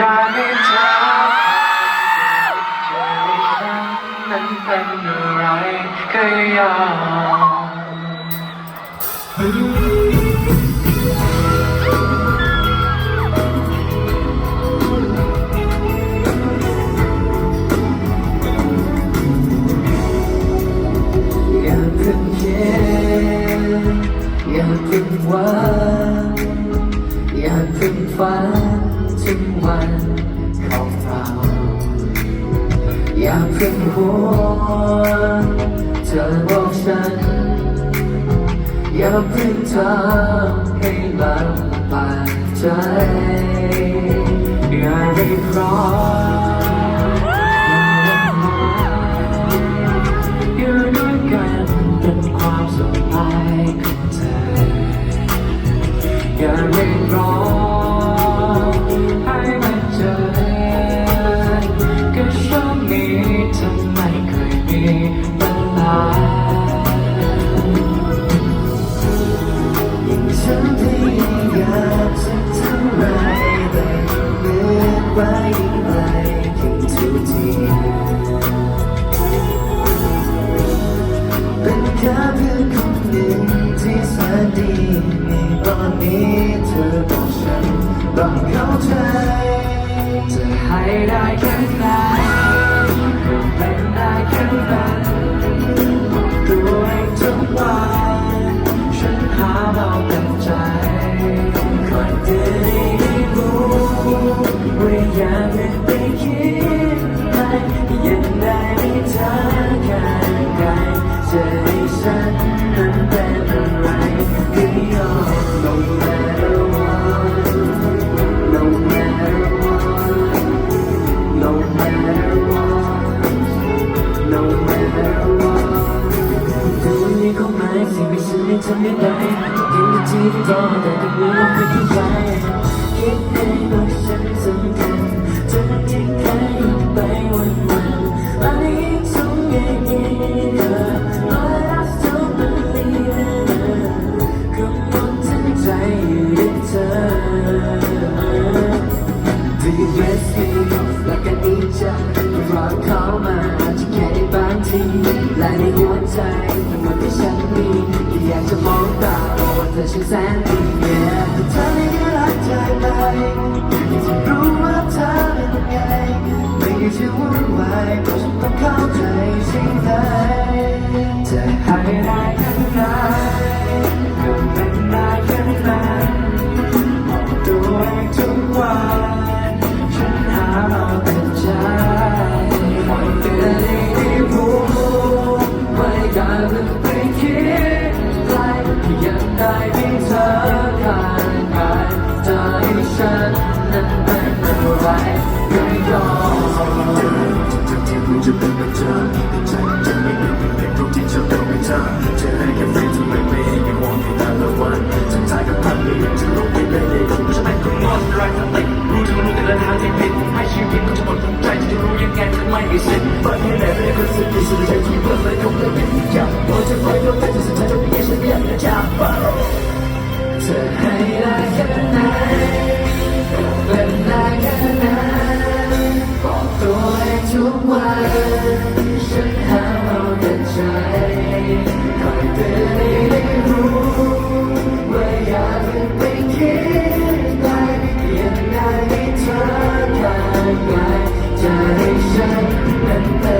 ได้ให้เธอใจนั้นเป็นอะไรก็ยอมอย่าเพิ่งเย็นอย่าเพิ่งหวังอย่าเพิ่งฝันันของเราอย่าเพิ่งห่วงเธอบอกฉัน อย่าเพิ่งทำให้ลำบากใจอย่ารีบร้อม นต้อ ยิ่งที่รอแต่ก็ไม่ลงไปที่ใจคิดเองว่าฉันสำคัญจะยิ่งแค่ยิ่งไปวันวันๆ I need to get in her but I still believe in her ก็หมดทั้งใจอยู่ที่เธอ Do you miss me และกันนี้จะรอเข้ามาจะแค่ในบางทีและในหัวใจทั้งหมดที่ฉันมี เธอช่างแสนดี Yeah แต่เธอไม่ได้รักใจไปอยากจะรู้ว่าเธอเป็นยังไงไม่อยากจะวุ่นวายเพราะฉันต้องเข้าใจสิ่งใดจะให้ได้ เธอข้างกายจะให้ฉันนั้นเป็นอะไรไม่ยอมจะเป็นแบบเธอใจ shine.